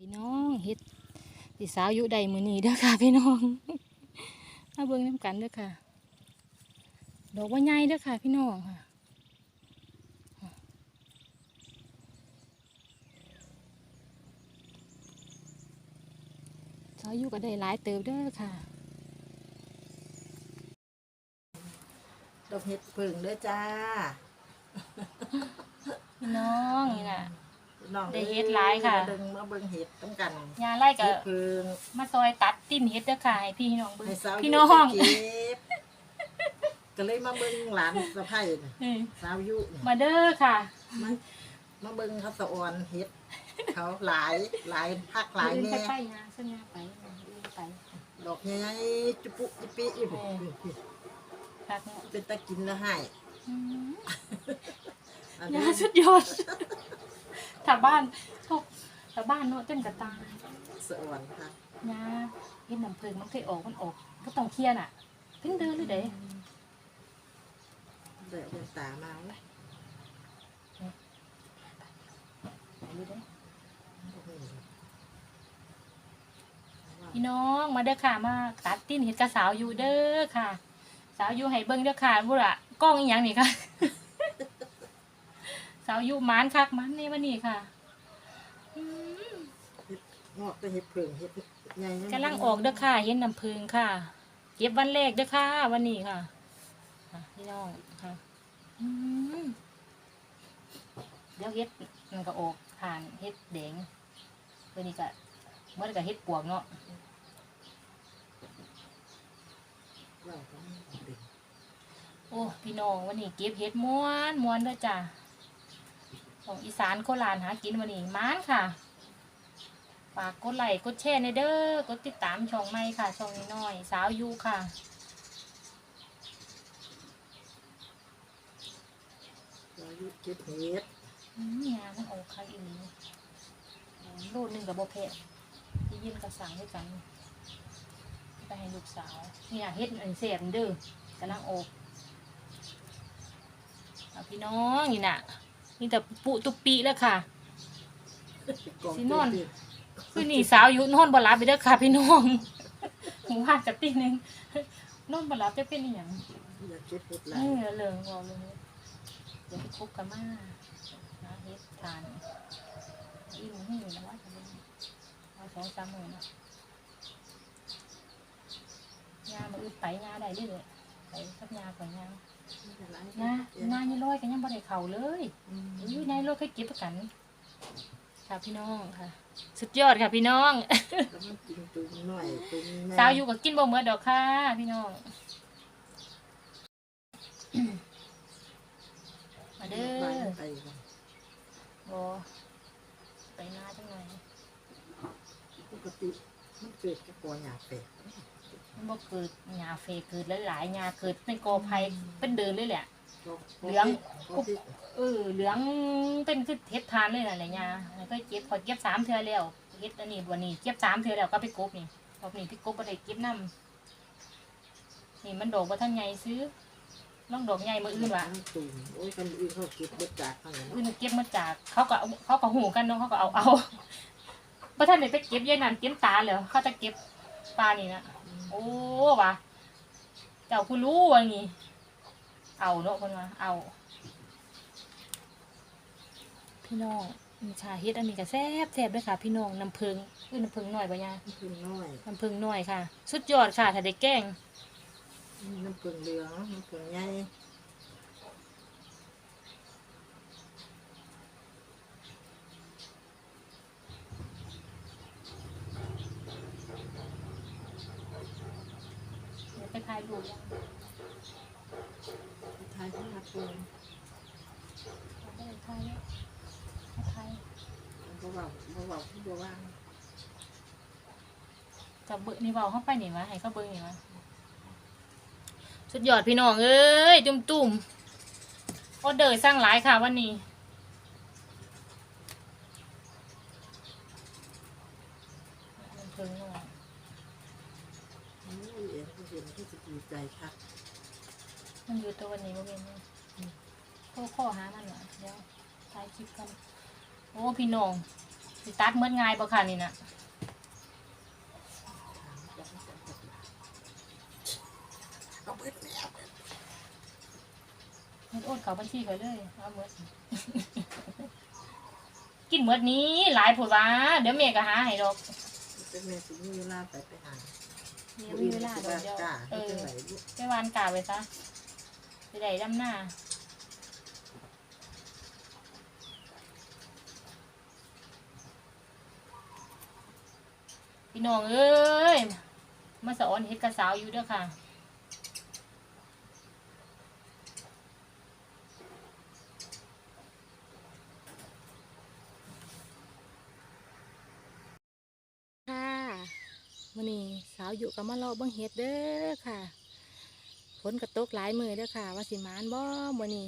พี่น้องเฮ็ดพี่สาวอยู่ใดมือนี้เด้อค่ะพี่น้องมาเบิ่งน้ำกันเด้อค่ะ ดอกว่าใหญ่เด้อค่ะ พี่น้องค่ะสาวอยู่ก็ได้หลายเติบเด้อค่ะ ดอกเห็ดผึ่งเด้อจ้า พี่น้องนี่น่ะ น้องได้เฮ็ดหลายค่ะ มาเบิ่งมาเบิ่งเห็ดต้องกันยาไล่กัเห็บดผึ่งมาซอยตัดติ้นเฮ็ดเด้อค่ะให้พี่น้องเบิ่งให้สาวพี่น้องยุไปเก็บก็เลยมาเบิ่งหลานสะใภ้น่ะเออสาวยุเนี่ยมาเด้อค่ะ มามาเบิ่งเขาสะออนเห็ดเขาหลายหลายพักหลายอื่นแม่ไปๆยาสัญญาไปอื่นไป ดอกใหญ่ๆจุปุจุปิอีกเออ พักเนาะเป็นตะกินแล้วให้อืมอันยานี้สุดยอด ถ้าบ้านชอบถ้าบ้านเนาะเต็มกระตาสะออนค่ะยาเฮ็ดน้ำผึ้งมันเคยออกมันออก ก็ต้องเคลียร์น่ะถึงเดินเลยเด้เดี๋ยวเป็นตามาไว้อยู่เด้พี่น้องมาเด้อค่ะมาตัดติ้นเฮ็ดกับสาวอยู่เด้อค่ะ สาวอยู่ให้เบิ่งเด้อค่ะบ่ล่ะกล้องอีหยังนี่ค่ะ สาวอยู่หมานคักหมันในวันนี้ค่ะอืมงอกก็เห็ดผึ่งเห็ดใหญ่ๆกำลังออกเด้อค่ะเห็นน้ำพึงค่ะเก็บวันแรกเด้อค่ะ วันนี้ค่ะค่ะพี่น้องค่ะอืมเดี๋ยวเฮ็ดมันก็ออกทานเฮ็ดแดงวันนี้ก็เมื่อก็เฮ็ดปวกเนาะเราก็ไม่เด็กโอ้พี่น้องวันนี้เก็บเฮ็ดม้วนม้วนเด้อจ้ะ ของอีสานโคราชหากินวันนี้ม้านค่ะฝากกดไลค์กดแชร์ในเด้อกดติดตามช่องใหม่ค่ะช่องน้อยๆสาวยูค่ะเรายุเก็บเห็ดอืมงานมันออกค่ะอีหลีโลดหนึ่งกับโบเพชที่ยินกับสั่งด้วยกันไปให้ลูกสาวนี่นะเฮ็ดอันเสียบเด้อกำลังออกเอาพี่น้องนี่น่ะ นี่แต่ปุตุปีแล้วค่ะกองสินอนเก็บคือนี่สาวอยู่นอนบ่หลับไปเด้อค่ะพี่น้องหมูหักกับตีหนึงนอนบ่หลับจะเป็นอหย่างอยากเก็บเห็ดหเอลายอเลิงรอเลยเดี๋ยวไปคบกันมาหาเฮ็ดทานอิ่มหิ้วนะว่าจะเป็นเอาสองสามหมื่นเนาะยามาอึดไปยาได้เรื่อยๆไปกับยาก่อนยา หลายยายายี่ร้อยกันยังบ่ได้เข่าเลยอืมอุ้ยนายร้อยเคยเก็บประกัน ค่ะพี่น้องค่ะ สุดยอดค่ะพี่น้องแล้วมันกินตุ่มหน่อยตุ่มแม่สาวอยู่กับกินบ่เหมือนดอกค่ะ พี่น้องมาเด้ไปอไปก่อนบอไปหน้าจังหน่อยปกติมันเกิดกับกอหยาเป็ดมัน บ่เกิดหญ้าเฟเกิดหลายๆหญ้าเกิดในกอไผ่เป็นเดินเลยแหละ เหลืองก็พริกเออเหลืองเป็นคือเฮ็ดทานเลยน่ะเนี่ยหญ้าแล้วก็เก็บขอเก็บสามเทื่อแล้วเฮ็ดอันนี้วันนี้เก็บสามเทื่อแล้วก็ไปกบนี่รอบนี้พี่กบบ่ได้เก็บน้ำนี่มันดอกบ่ทันใหญ่ซื้อลองดอกใหญ่มื้ออื่นว่ะทั้งตุ่มโอ้ยคนอื่นเขาเก็บเบิดจากข้างหลังอื่นเก็บมาจาก เขาก็เอาเขาก็หูกันเนาะเขาก็เอาเอาบ่ทันได้ไปเก็บยายนั่นเก็บตาแล้วเขาจะเก็บปลานี่นะ โอ้ว่ะเจ้าคุณรู้ว่างี้ เอาเนาะคนว่าเอา พี่น้องมีชาเฮ็ดอันนี้ก็แซ่บแซ่บด้วยค่ะ พี่น้องน้ำผึ้งอุ้ยน้ำผึ้งหน่อยปะยาน้ำผึ้งน้อยน้ำผึ้งหน่อยค่ะ สุดยอดค่ะถ้าได้แกล้งน้ำผึ้งเหลืองน้ำผึ้งใหญ่ เดี๋ยว ไปถ่ายรูปยังทายข้างหน้าปรุงเอาไปถ่ายแล้วเอาถ่ายบ่เบาบ่เบาที่บ่ว่างกับเบิกนี่เบาเข้าไปนี่วะให้เขาเบิ้งนี่วะสุดยอดพี่น้องเอ้ยจุ่มๆออเดอร์สร้างหลายค่ะวันนี้ำผึ้งหน่อย โอ้ยเอ็นก็เห็นที่จะดีใจครับ มันอยู่ตัววันนี้บ่แม่นบ่อืมโทรข้อหามันเหรอเดี๋ยวถ่ายคลิปกันโอ้พี่น้องสิตัดเมื่อไงายบ่ค่ะนี่นะเอาเบิดแล้วมันโอนเขาบัญชีไปเลยเอาเมื่อกินเมื่อนี้ หลายผุดว่าเดี๋ยวเมย์ก็หาให้ดอกเป็นแม่สิมีเวลาไปไปหาเดี๋ยวมีเวลาเดี๋ยวเดี๋ยวเออไดลูกไปวานกาไปซะ ไปได้ดำหน้าพี่น้องเอ้ย มาสอนเฮ็ดกระสาวอยู่เด้อค่ะค่ะมื้อนี้สาวอยู่กับมารอเบิ่งเฮ็ดเด้อค่ะ นกระตกหลายมือเด้อค่ะ ว่าสิมานบ่มือนี้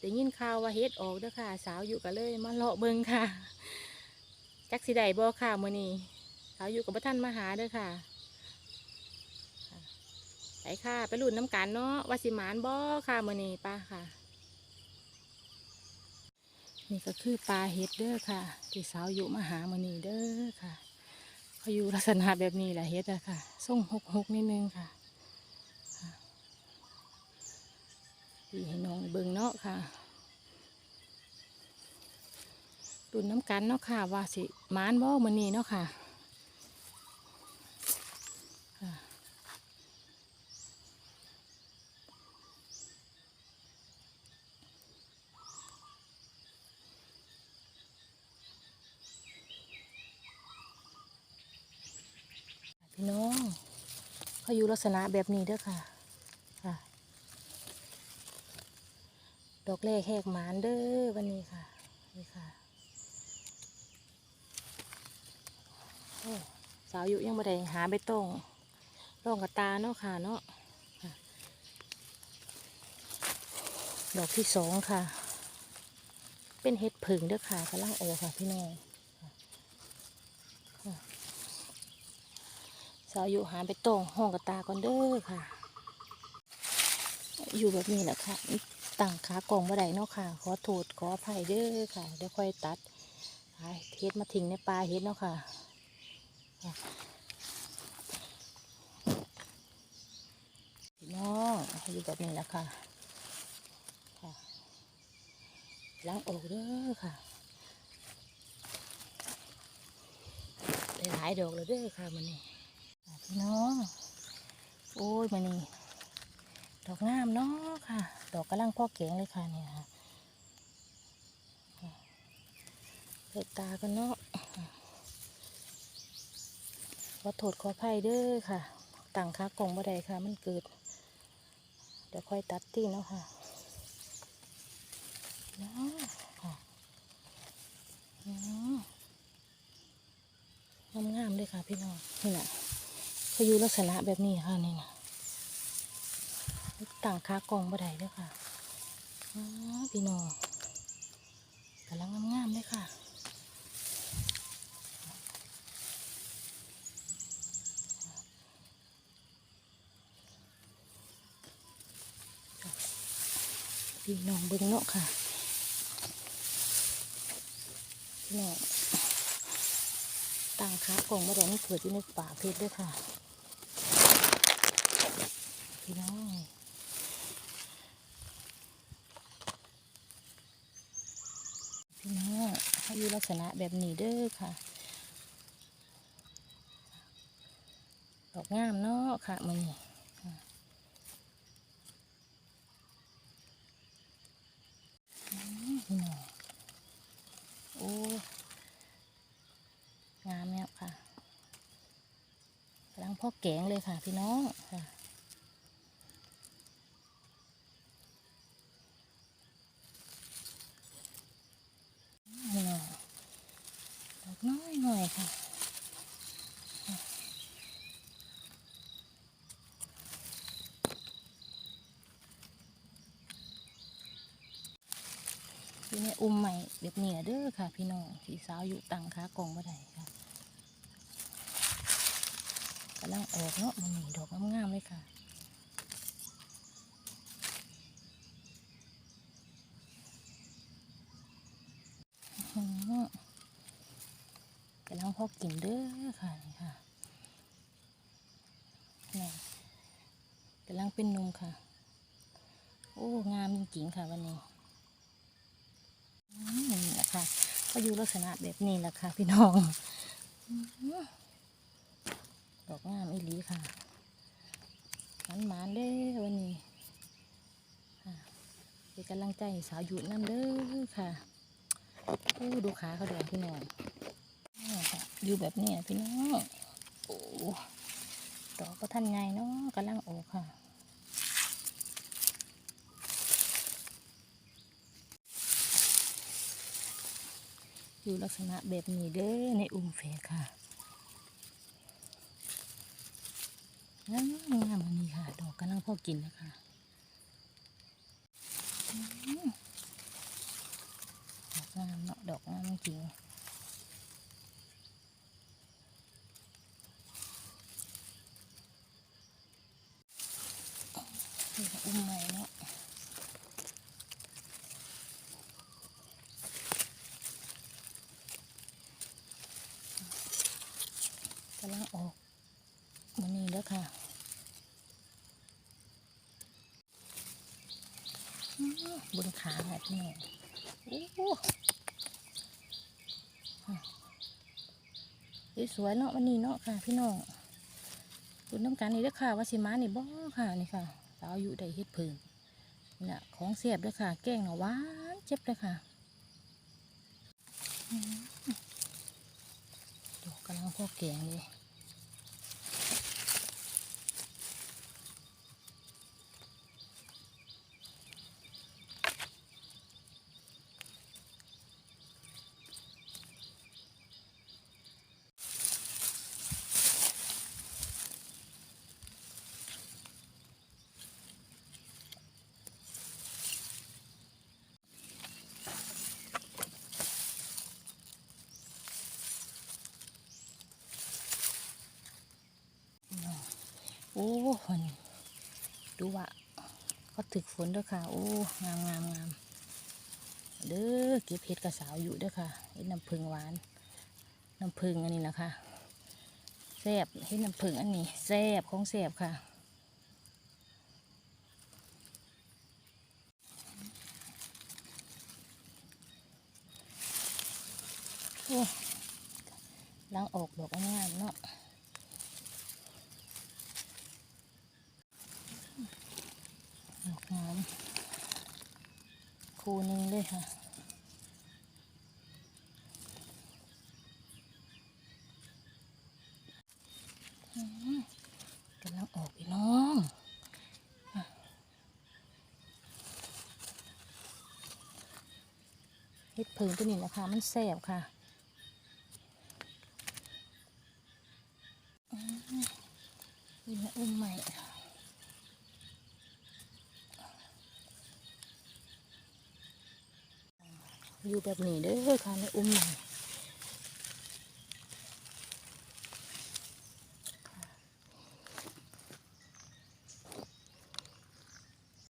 ได้ยินข่าวว่าเฮ็ดออกเด้อค่ะ สาวอยู่ก็เลยมาเลาะเบิ่งค่ะ จักสิได้บ่ค่ะมื้อนี้สาวอยู่กับบ่ทันมาหาเด้อค่ะไปค่ะ ไปลุ้นน้ำกันเนาะว่าสิมานบ่ค่ะมื้อนี้ป้าค่ะ นี่ก็คือปลาเฮ็ดเด้อค่ะ ที่สาวอยู่มาหามื้อนี้เด้อค่ะเขาอยู่ลักษณะแบบนี้แหละเฮ็ดอะค่ะส่งหกหกนิดนึงค่ะ ดีให้น้องเบิ่งเนาะค่ะดุนน้ำกันเนาะค่ะว่าสิมานบ่มันนี้เนาะค่ะพี่น้องเขาอยู่ลักษณะแบบนี้เด้อค่ะ ดอกแรกแหกหมานเด้อวันนี้ค่ะ นี่ค่ะโอ้สาวอยู่ยังบ่ได้หาใบตองร่องกับตาเนาะค่ะเนาะดอกที่สองค่ะ เป็นเห็ดผึ่งเด้อค่ะกำลังโอค่ะพี่น้องสาวอยู่หาไปตรงห้องกับตาก่อนเด้อค่ะ อยู่แบบนี้แหละค่ะ ตั้งขากล่องบ่ได้เนาะค่ะ ขอโทษขออภัยเด้อค่ะ เดี๋ยวค่อยตัดเฮ็ดมาทิ้งในปลาเฮ็ดเนาะค่ะพี่น้องอยู่แบบนี้แหละค่ะค่ะล้างออกเด้อค่ะหลายดอกเลยเด้อค่ะมันนี่พี่น้อง โอ้ยมานี่ ดอกงามเนาะค่ะ ดอกกำลังพ่อเก่งเลยค่ะเนี่ยค่ะเปิดตากันเนาะขอโทษขออภัยเด้อค่ะต่างค้ากล่องบ่ได้ค่ะ มันเกิด เดี๋ยวค่อยตัดที่เนาะค่ะเนาะค่ะอืมงามๆเลยค่ะพี่น้องนี่แหละเขาอยู่ลักษณะแบบนี้ค่ะนี่นะ ต่างคากองบ่ได้เด้วยค่ะพี่น้องกำลังงามๆเลยค่ะพี่น้องเบิ้งเนาะค่ะพี่น้องต่างขากองมาแดงนี่เกิดอยู่ในป่าเพชรด้วยค่ะพี่น้องพี่น้องให้อยู่ ลักษณะแบบนี้เด้อค่ะ ดอกงามเนาะค่ะมันนี่ค่ะอืมพี่น้องโอ้งามเนี่ยค่ะกำลังพ่อแกงเลยค่ะพี่น้องค่ะนี่หน่อยดอกน้อยหน่อยค่ะ ทีนี้อุ้มใหม่แบบนี้เด้อค่ะ พี่น้องที่สาวอยู่ตังค้ากองบ่ได้ค่ะกำลังออกเนาะมันมีดอกงามๆเลยค่ะอื้อหือพ่อกินเด้อค่ะนี่ค่ะนี่กำลังเป็นนมค่ะ โอ้ งามจริงๆค่ะวันนี้ ค่ะ ก็อยู่ลักษณะแบบนี้แหละค่ะ พี่น้องดอกงามอีหลีค่ะมันหมานๆเด้วันนี้ค่ะเป็นกำลังใจสาวหยุดน้ำเด้อค่ะโอ้ดูขาเขาเดือพี่น้องค่ะอยู่แบบนี้พี่น้องโอ้ดอกก็ทันไงเนาะกำลังออค่ะ อยู่ลักษณะแบบนี้เด้อในอุ้มแฝกค่ะงามงามอันนี้ค่ะ ดอกกำลังพอกินแล้วค่ะดอกงามเนาะดอกงามจริงนี่ค่ะอุ้มใหม่เนาะ กำลังออกมันนี่แล้วค่ะบนขาค่ะพี่น้องโอ้โหสวยเนาะวันนี้เนาะค่ะ พี่น้องดูน้ำกันนี่ด้อค่ะว่าสิมานี่บ่ค่ะนี่ค่ะสาวอยู่ได้เฮ็ดเพิ่งนี่แหละของเสียบด้อค่ะ แกงเนาะหวานเจ็บเลยค่ะ กกำลังพวกแกงเลย อ้คนดูว่าเขาถึกฝนด้อค่ะ โอ้ งามงามงามเด้อ เก็บเห็ดกระสาวอยู่ด้อค่ะ เห็ดน้ำผึ้งหวาน น้ำผึ้งอันนี้นะคะแซบเห็ดน้ำผึ้งอันนี้แซบของแซบค่ะโอ้ล้างออกดอกงามเนาะ ดอกงามคู่หนึ่งเลยค่ะกำลังออกพี่น้องเฮ็ดเพิงตัวนี้นะคะมันแสบค่ะอืมนี่นะอุ้มใหม่ อยู่ แบบนี้เด้อค่ะในอุ้มใหม่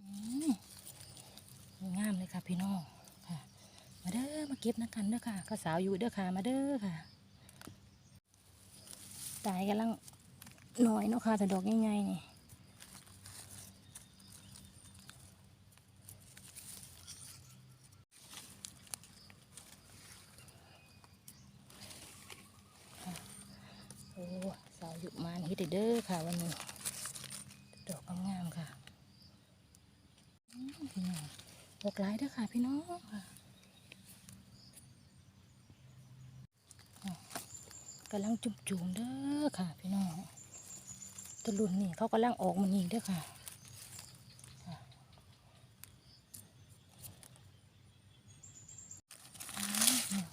อืมงามเลยค่ะพี่น้องค่ะ มาเด้อมาเก็บนักกันเด้อค่ะก็สาวอยู่เด้อค่ะมาเด้อค่ะ ตายกำลังหน่อยเนาะค่ะแต่ดอกง่ายๆนี่ โอ้สาวอ ยู่มานฮิตเด้อค่ะวันนี้ ดอกงามๆค่ะพี่น้องดอกหลายเด้อค่ะพี่น้องค่ะกำลังจุ่มๆเด้อค่ะพี่น้องตะลุนนี่เขากำลังออกมานี่เด้อค่ะอืม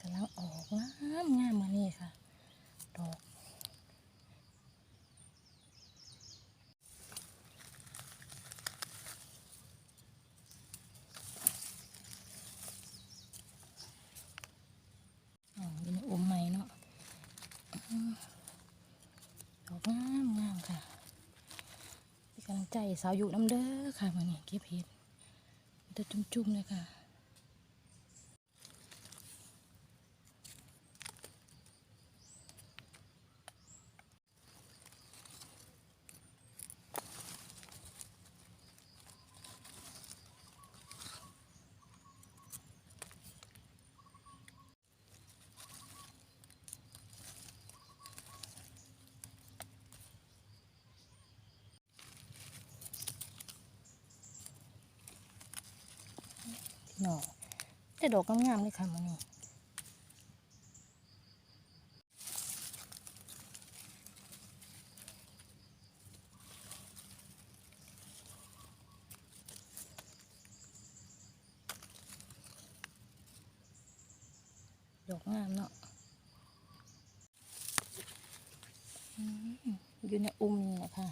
กำลังออกงามงามมานี่ค่ะ ดอก อ๋ออยู่ในอมใหม่เนาะอืมดอกงามงามค่ะเป็นกำลังใจให้ สาวอยู่น้ำเด้อค่ะวันนี้เก็บเห็ดจะจุ่มๆเลยค่ะ น้อแต่ดอกงามๆเลยค่ะมันนี่ดอกงามเนาะอืมอยู่ในอุ้มนี่แหละค่ะ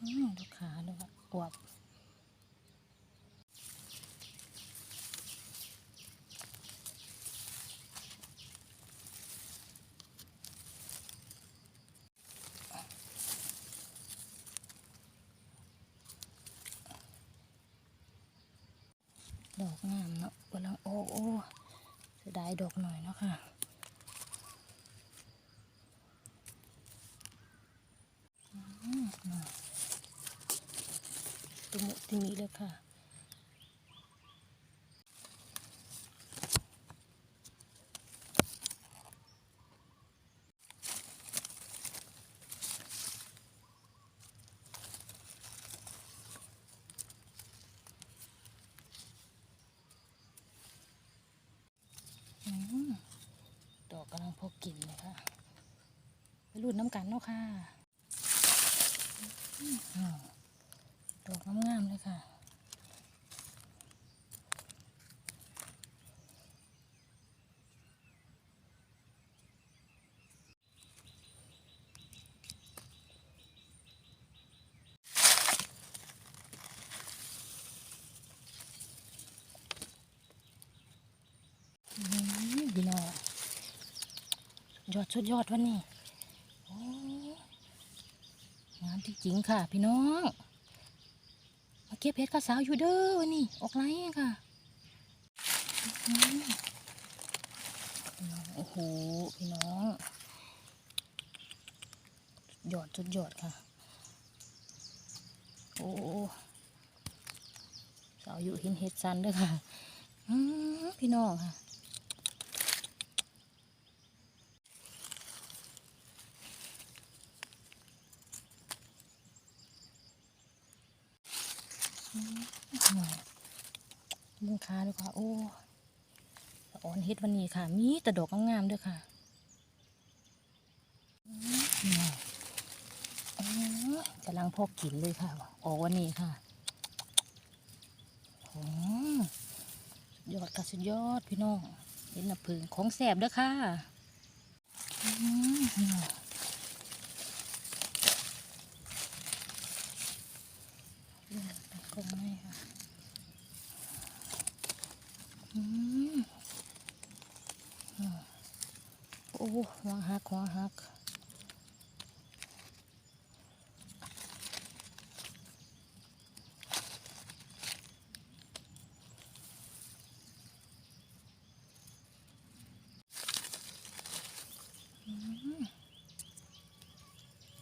อืมลูกค้าด้วยค่ะอวบด อกงามเนาะกำลังโอ้โอ้เสียดายดอกหน่อยเนาะค่ะอืมเนาะตุมุติมีเลยค่ะ อืมดอกกำลังพอกินเลยค่ะ ไปรูดน้ำกันเนาะค่ะอืมอ้าวดอกงามๆเลยค่ะดีนอยอดสุดยอดวันนี้โอ้ งามจริงค่ะ พี่น้องมาเก็บเพชรข้าวสาวอยู่เด้อวันนี้ออกไลน์ค่ะโอ้โหพี่น้องหยอดสุดหยอดค่ะ โอ้สาวอยู่ห็นเห็ดซันเด้วยค่ะพี่น้องค่ะ หน่อย มุงค้าด้วยค่ะ โอ้ออนเฮ็ดวันนี้ค่ะ มีแต่ดอกงามๆด้วยค่ะอ๋อกำลังพอกินเลยค่ะ ออกวันนี้ค่ะโอ้สุดยอดค่ะสุดยอดพี่น้อง เห็นน้ำผึ้งของแสบเด้อค่ะอืมนี่ตั้งกล้องให้ค่ะ อืมอืมโอ้หัวหักหัวหัก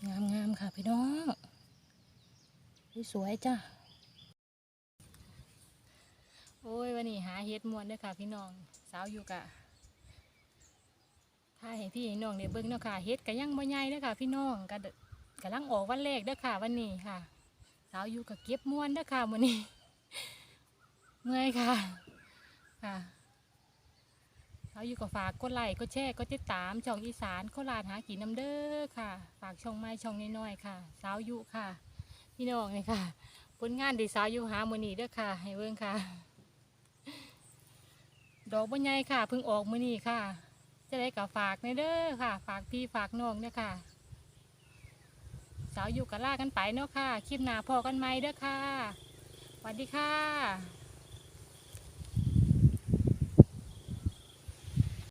งามงามค่ะพี่น้องสวยจ้ะโอ้ยวันนี้หาเฮ็ดมวนด้อค่ะพี่น้อง สาวอยู่กะ ถ้าให้พี่น้องได้เบิ่งเนาะค่ะเฮ็ดก็ยังบ่ใหญ่เด้อค่ะ พี่น้องก็เด้อกำลังออกวันแรกเด้อค่ะ วันนี้ค่ะ สาวอยู่กับเก็บมวนเด้อค่ะมื้อนี้เมื่อยค่ะค่ะสาวอยู่กับฝากกดไลค์กดแชร์กดติดตามช่องอีสานโคราชหากินน้ำเด้อค่ะ ฝากช่องไม้ช่องน้อยๆค่ะ สาวอยู่ค่ะ พี่น้องนี่ค่ะ ผลงานที่สาวอยู่หามื้อนี้เด้อค่ะ ให้เบิ่งค่ะ ดอกบัใหญ่ค่ะเพิ่งออกมื้อนี้ค่ะ จะได้กับฝากในเด้อค่ะ ฝากพี่ฝากน้องเนี่ยค่ะ สาวอยู่กับล่ากันไปเนาะค่ะ คลิปหน้าพอกันไหมเด้อค่ะสวัสดีค่ะ